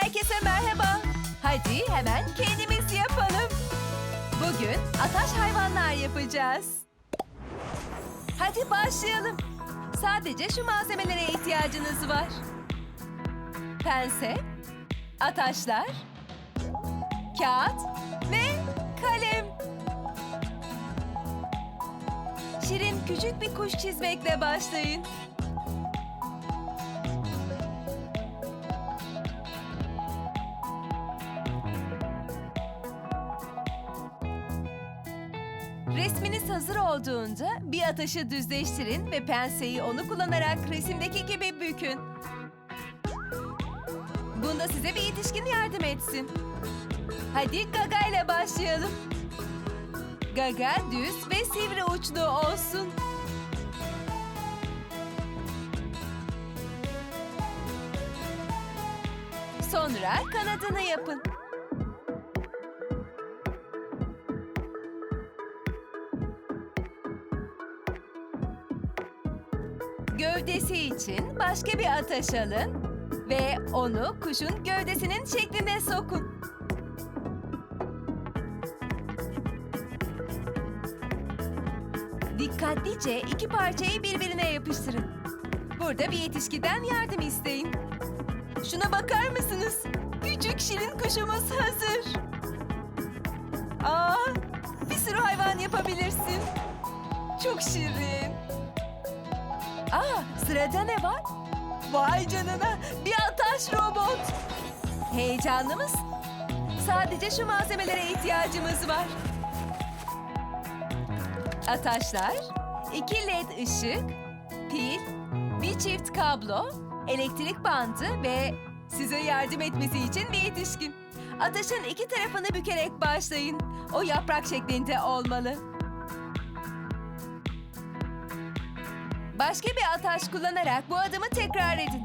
Herkese merhaba. Hadi hemen kendimiz yapalım. Bugün ataş hayvanlar yapacağız. Hadi başlayalım. Sadece şu malzemelere ihtiyacınız var. Pense, ataşlar, kağıt ve kalem. Şirin küçük bir kuş çizmekle başlayın. Resminiz hazır olduğunda bir ataşı düzleştirin ve penseyi onu kullanarak resimdeki gibi bükün. Bunda size bir yetişkin yardım etsin. Hadi Gaga ile başlayalım. Gaga düz ve sivri uçlu olsun. Sonra kanadını yapın. Gövdesi için başka bir ataş alın ve onu kuşun gövdesinin şekline sokun. Dikkatlice iki parçayı birbirine yapıştırın. Burada bir yetişkiden yardım isteyin. Şuna bakar mısınız? Küçük şirin kuşumuz hazır. Aa, bir sürü hayvan yapabilirsin. Çok şirin. Aa, sırada ne var? Vay canına, bir ataş robot. Heyecanlı mısın? Sadece şu malzemelere ihtiyacımız var. Ataşlar, iki led ışık, pil, bir çift kablo, elektrik bandı ve size yardım etmesi için bir yetişkin. Ataşın iki tarafını bükerek başlayın. O yaprak şeklinde olmalı. Başka bir ataş kullanarak bu adımı tekrar edin.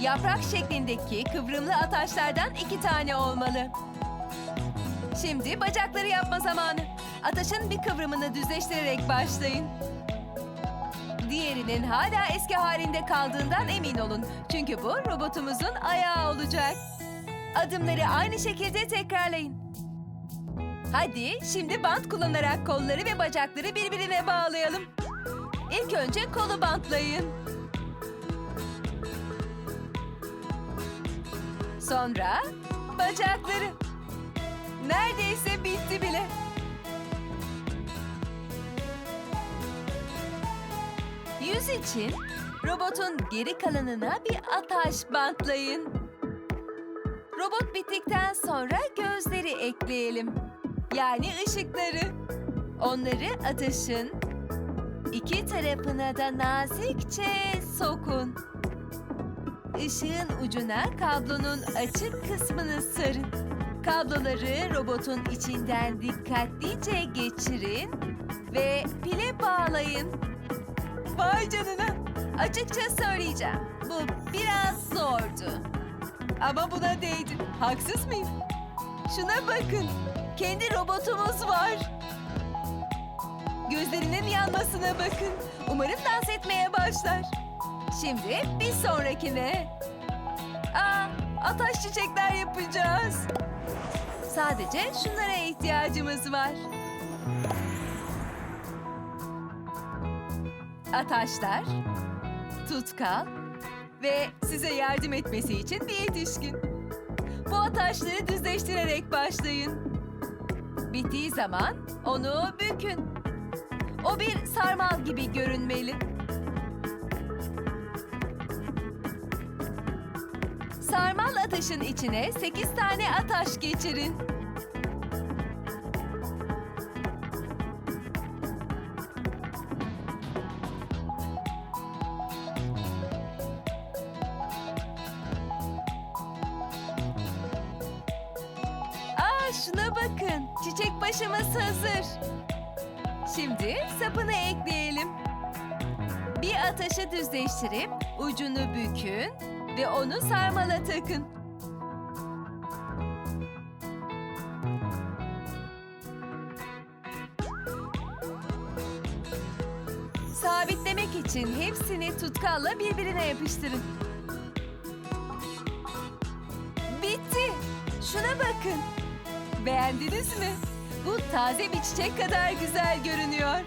Yaprak şeklindeki kıvrımlı ataşlardan iki tane olmalı. Şimdi bacakları yapma zamanı. Ataşın bir kıvrımını düzleştirerek başlayın. Diğerinin hala eski halinde kaldığından emin olun. Çünkü bu robotumuzun ayağı olacak. Adımları aynı şekilde tekrarlayın. Hadi şimdi bant kullanarak kolları ve bacakları birbirine bağlayalım. İlk önce kolu bantlayın. Sonra bacakları. Neredeyse bitti bile. Yüz için robotun geri kalanına bir ataş bantlayın. Robot bittikten sonra gözleri ekleyelim. Yani ışıkları. Onları ataşın iki tarafına da nazikçe sokun. Işığın ucuna kablonun açık kısmını sarın. Kabloları robotun içinden dikkatlice geçirin ve pile bağlayın. Vay canına! Açıkça söyleyeceğim. Bu biraz zordu. Ama buna değdi. Haksız mıyım? Şuna bakın. Kendi robotumuz var. Gözlerinin yanmasına bakın. Umarım dans etmeye başlar. Şimdi bir sonrakine. Aa, ataş çiçekler yapacağız. Sadece şunlara ihtiyacımız var. Ataşlar, tutkal ve size yardım etmesi için bir yetişkin. Bu ataşları düzleştirerek başlayın. Bittiği zaman onu bükün. Ataşın içine 8 tane ataş geçirin. Aa şuna bakın. Çiçek başımız hazır. Şimdi sapını ekleyelim. Bir ataşı düzleştirip ucunu bükün ve onu sarmala takın. Sabitlemek için hepsini tutkalla birbirine yapıştırın. Şuna bakın. Beğendiniz mi? Bu taze bir çiçek kadar güzel görünüyor.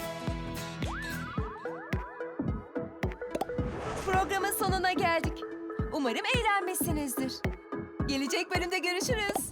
Programın sonuna geldik. Umarım eğlenmişsinizdir. Gelecek bölümde görüşürüz.